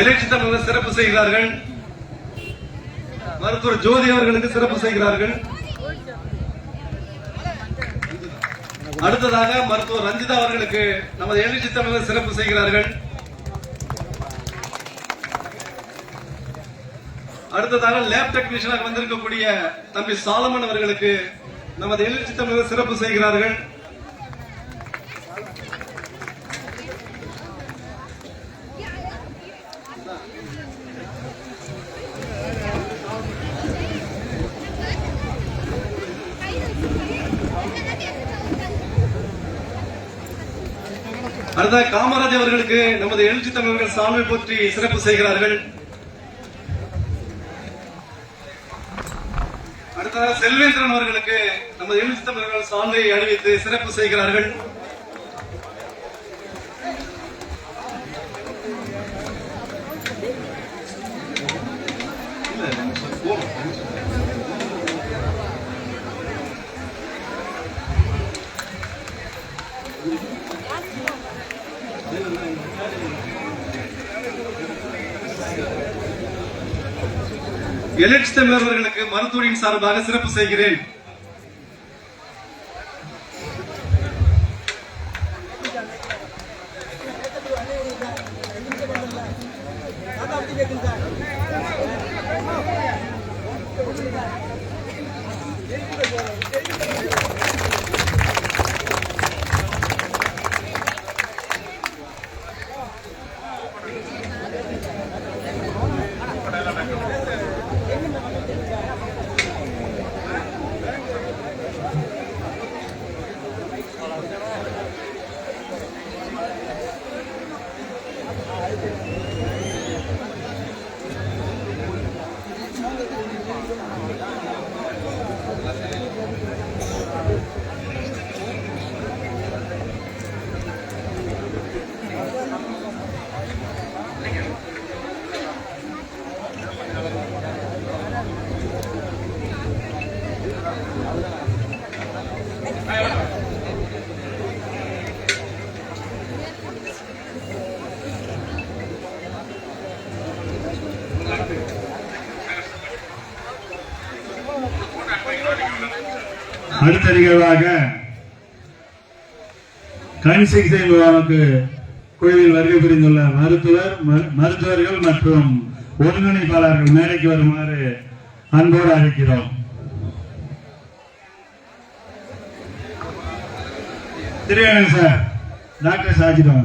எழுச்சி சிறப்பு செய்கிறார்கள். மருத்துவர் ஜோதி அவர்களுக்கு சிறப்பு செய்கிறார்கள். அடுத்ததாக மருத்துவர் ரஞ்சிதா அவர்களுக்கு நமது எழுச்சி தமிழர் சிறப்பு செய்கிறார்கள். அடுத்ததாக லேப் டெக்னீஷியனாக வந்திருக்கக்கூடிய தம்பி சாலமன் அவர்களுக்கு நமது எழுச்சி தமிழர் சிறப்பு செய்கிறார்கள். அடுத்த காமராஜ் அவர்களுக்கு நமது எழுச்சி தமிழர்கள் சால்வை போற்றி சிறப்பு செய்கிறார்கள். அடுத்ததாக செல்வேந்திரன் அவர்களுக்கு நமது எழுச்சி தமிழர்கள் சால்வை அணிவித்து சிறப்பு செய்கிறார்கள். எழுச்சி தமிழர்களுக்கு மருத்துவரின் சார்பாக சிறப்பு செய்கிறேன். அடுத்த நிகழ்வாக கண் சிகிச்சை முகாமுக்கு கோயிலில் வருகை புரிந்துள்ள மருத்துவர் மரு- மருத்துவர்கள் மற்றும் ஒருங்கிணைப்பாளர்கள் மேடைக்கு வருமாறு அன்போடு அழைக்கிறோம். திருவேணன் சார் டாக்டர் சாஜிடம்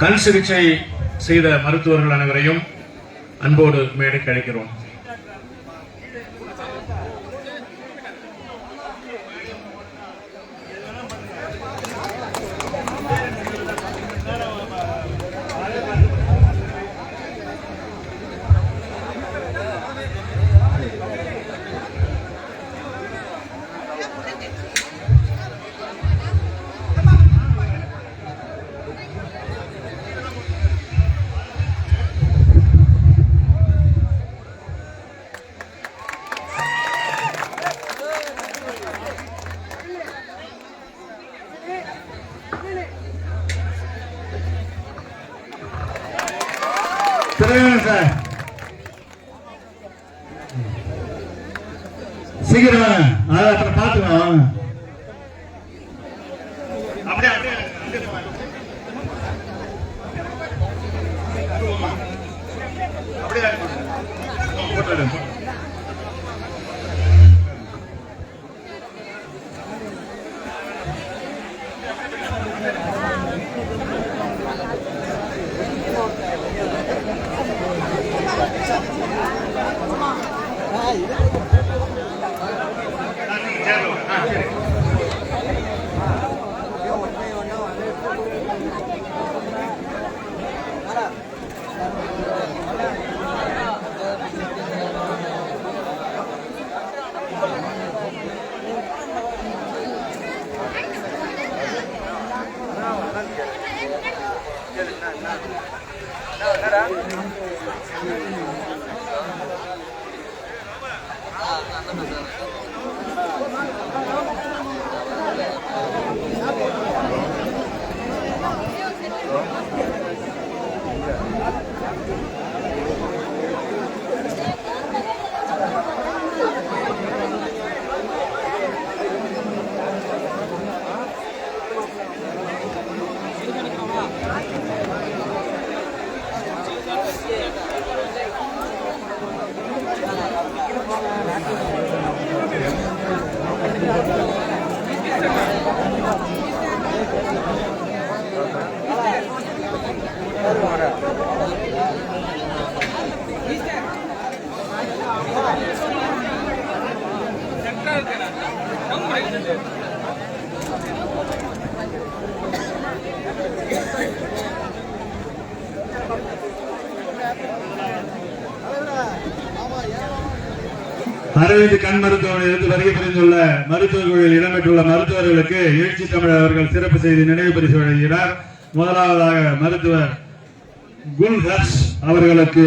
கண் சிகிச்சை செய்த மருத்துவர்கள் அனைவரையும் அன்போடு மேடைக்கு அழைக்கிறோம். அப்படியே அப்படியே அரவிந்த் கண் மருத்துவமனையிலிருந்து வருகை புரிந்துள்ள மருத்துவக் குழுவில் இடம்பெற்றுள்ள மருத்துவர்களுக்கு எழுச்சி தமிழர் அவர்கள் சிறப்பு செய்தி நினைவு பரிசு வழங்குகிறார். முதலாவதாக மருத்துவர் குல் ஹர்ஷ் அவர்களுக்கு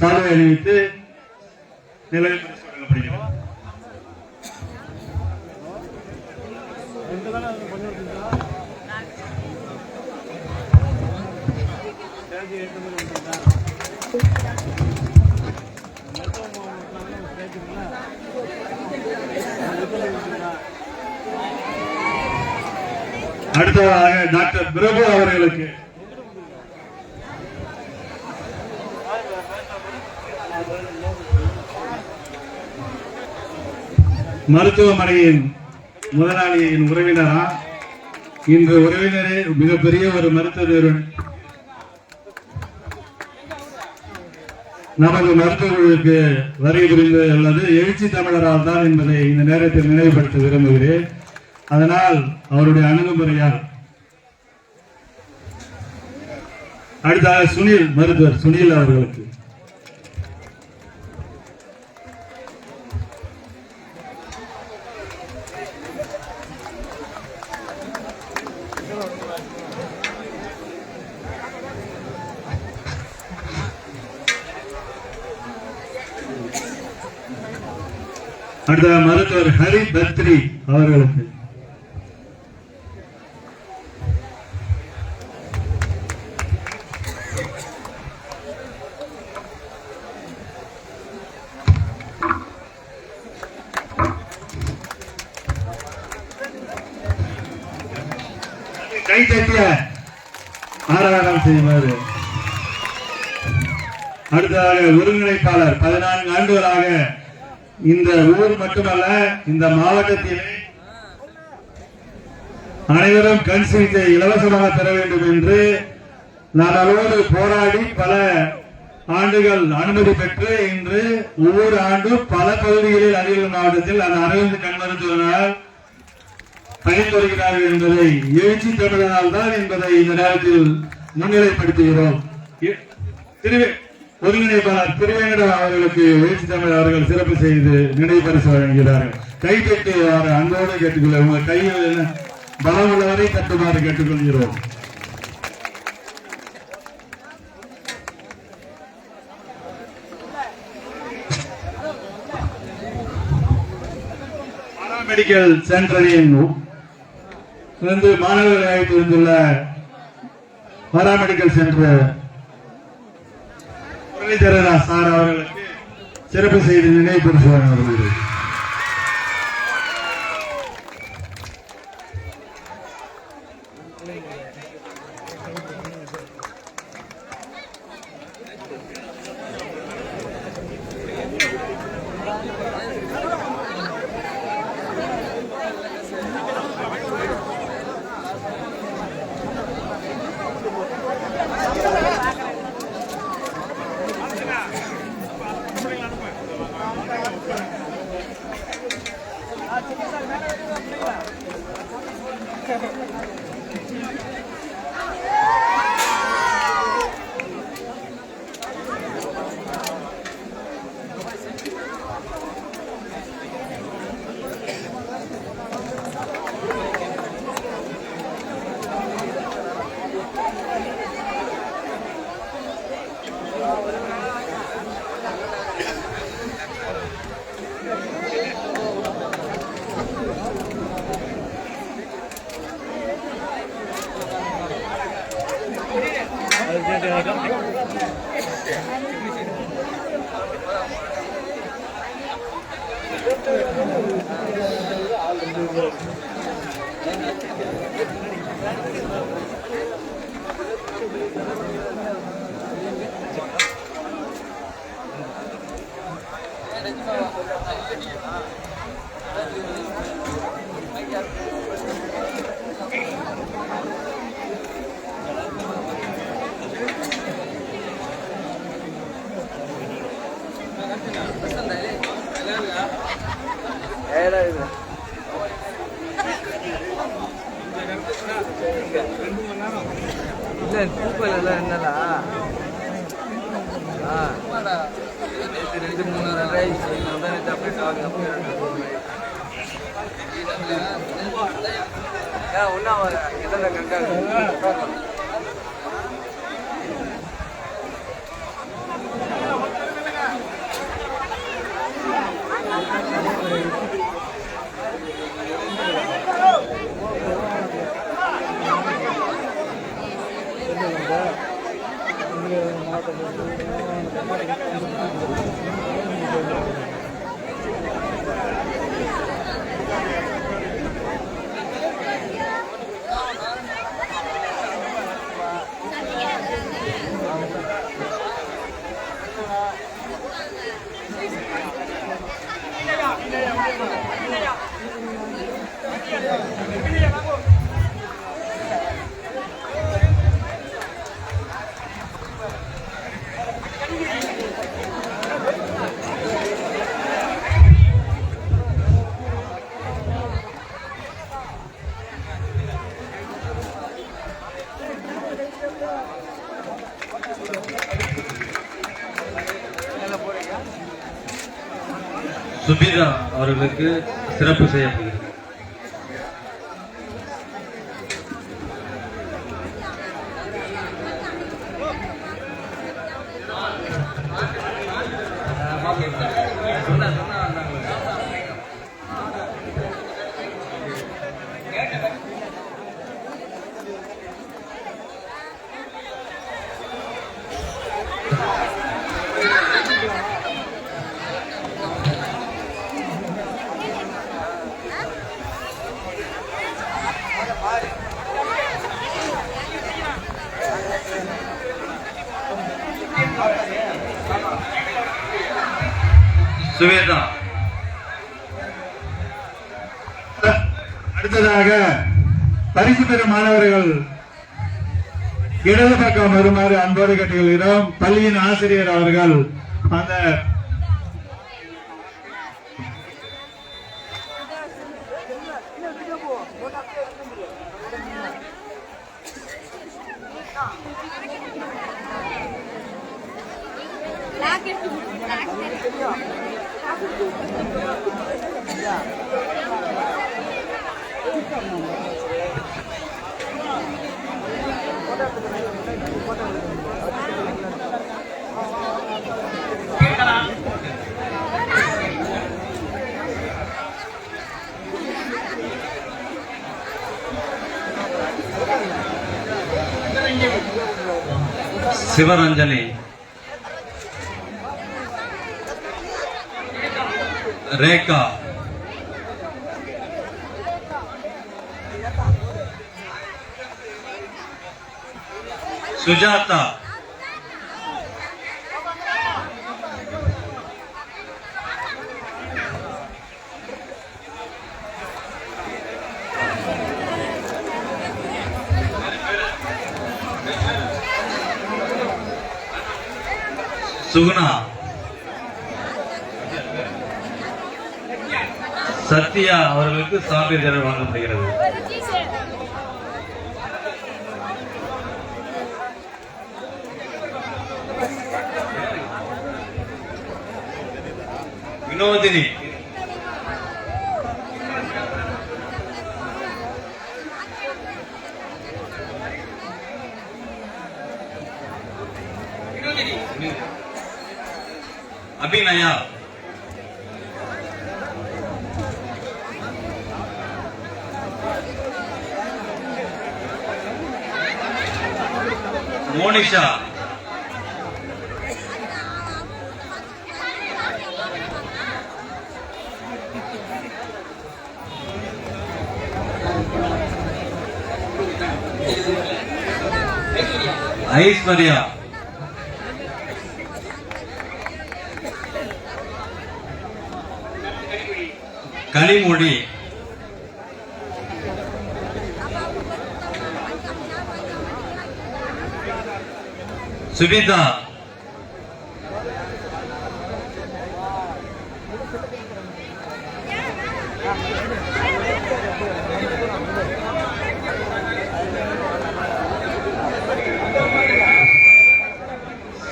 சாதனை அணிவித்து நினைவு பரிசு வழங்கப்படுகிறது அடுத்ததாக டாக்டர் பிரபு அவர்களுக்கு. மருத்துவமனையின் முதலாளியின் உறவினரா? இன்று உறவினரே மிகப்பெரிய ஒரு மருத்துவ நிறுவனம் நமது மருத்துவ குழுவுக்கு வருகை புரிந்து உள்ளது எழுச்சி தமிழரால் தான் என்பதை இந்த நேரத்தில் நினைவுபடுத்த விரும்புகிறேன். அதனால் அவருடைய அணுகுமுறையால். அடுத்த சுனில் மருத்துவர் சுனில் அவர்களுக்கு. அடுத்த மருத்துவர் ஹரி பத்ரி அவர்களுக்கு. கை ஆராதனம் செய்வாரு. அடுத்ததாக ஒருங்கிணைப்பாளர் பதினான்கு ஆண்டுகளாக இந்த ஊர் மட்டுமல்ல இந்த மாவட்டத்தில் அனைவரும் கண் சிகிச்சை இலவசமாக பெற வேண்டும் என்று நான் அவரோடு போராடி பல ஆண்டுகள் அனுமதி பெற்று இன்று ஒவ்வொரு ஆண்டும் பல பகுதிகளில் அரியலூர் மாவட்டத்தில் அந்த அரவிந்த் கண் மருத்துவனால் பயன் என்பதை எழுச்சி தமிழனால் தான் என்பதை இந்த நேரத்தில் முன்னிலைப்படுத்துகிறோம். ஒருங்கிணைப்பாளர் திருவேங்கட அவர்களுக்கு எழுச்சி தமிழ் அவர்கள் சிறப்பு செய்து நினைவு பரிசு வழங்குகிறார்கள். கைப்பற்றி அவர் அன்போடு கேட்டுக்கொள்ள உங்கள் கையில் பலம் உள்ளவரை தட்டுமாறு கேட்டுக்கொள்கிறோம். மெடிக்கல் சென்டரின் வந்து மாணவர்களை அழைத்து வந்துள்ள பாராமெடிக்கல் சென்டர் முரளிதரனா சார் அவர்களுக்கு சிறப்பு செய்தி நினைவு பரிசு வழங்கப்படுகிறது Thank you. அவர்களுக்கு சிறப்பு செய்யப்படும். சுவேதா. அடுத்ததாக பரிசு பெறும் மாணவர்கள் இடது பக்கம் வருமாறு அன்போடு கேட்டுக்கொள்கிறோம். பள்ளியின் ஆசிரியர் அவர்கள் அந்த शिवरंजनी। रेखा। सुजाता। சுகுணா. சத்யா அவர்களுக்கு சான்றிதழ் வழங்கப்படுகிறது. வினோதினி. அபிநயா மோனிஷா. ஐஸ்வர்யா. கனிமொழி. சுபிதா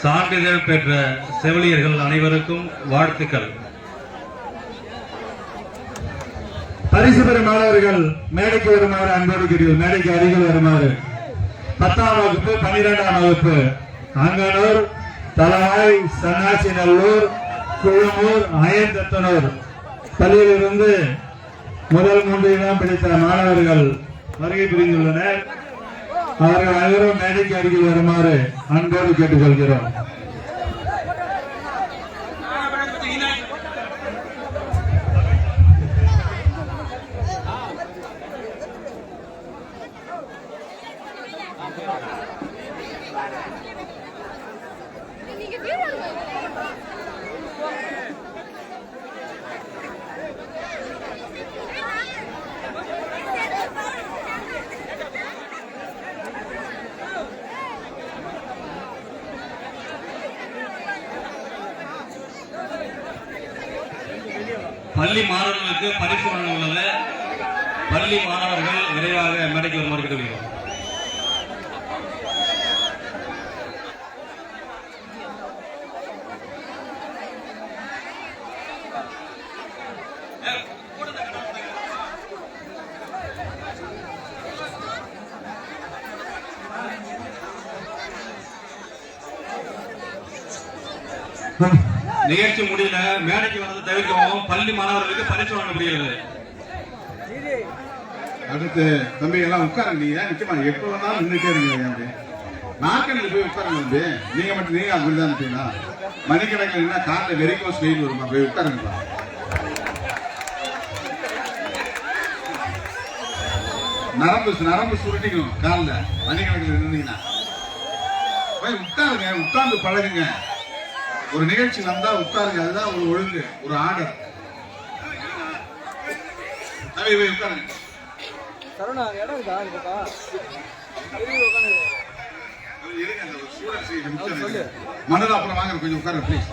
சான்றிதழ் பெற்ற செவிலியர்கள் அனைவருக்கும் வாழ்த்துக்கள். பரிசு பெறும் மாணவர்கள் மேடைக்கு வருமாறு அன்போடு கேட்கிறோம் மேடைக்கு அருகில் வருமாறு. பத்தாம் வகுப்பு பன்னிரெண்டாம் வகுப்பு. அங்கனூர் தலவாய் சன்னாசி நல்லூர் குழுமூர் அயந்தத்தனூர். பள்ளியிலிருந்து முதல் மூன்று இடம் பிடித்த மாணவர்கள் வருகை புரிந்துள்ளனர். அவர்கள் அனைவரும் மேடைக்கு அருகில் வருமாறு அன்போடு கேட்டுக்கொள்கிறோம் நீங்க வீடு பள்ளி மாணவர்களுக்கு பரிசு வழங்க உள்ளது பள்ளி மாணவர்கள் விரைவாக மேடைக்கு வருமாறு கேட்டுக்கொள்கிறோம். நிகழ்ச்சி முடியல மேடைக்கு வரதை தவிர்க்கவும் பள்ளி மாணவர்களுக்கு பரிசு வழங்கப்படுகிறது அடுத்து தம்பி எல்லாம் உட்காருங்க. நீங்க நிச்சயமா எப்ப வேணாலும் நின்றுட்டே இருங்க அப்படி நாக்கல்ல போய் உட்காருங்க தம்பி. நீங்க மட்டும் நீங்க அப்படிதான் இருப்பீங்களா மணிக்கணக்கில் என்ன காலில் வெறிக்கோஸ் வெயில் வருமா? போய் உட்காருங்கப்பா நரம்பு நரம்பு சுருட்டிக்கும் காலில். மணிக்கணக்கில் நின்னீங்கன்னா. போய் உட்காருங்க உட்கார்ந்து பழகுங்க. ஒரு நிகழ்ச்சி வந்தா உட்காருங்க அதுதான் ஒரு ஒழுங்கு ஒரு ஆர்டர். உட்காருங்க. சரவணா இடம் இருக்கா? அப்புறம் வாங்க கொஞ்சம் உட்காருங்க ப்ளீஸ்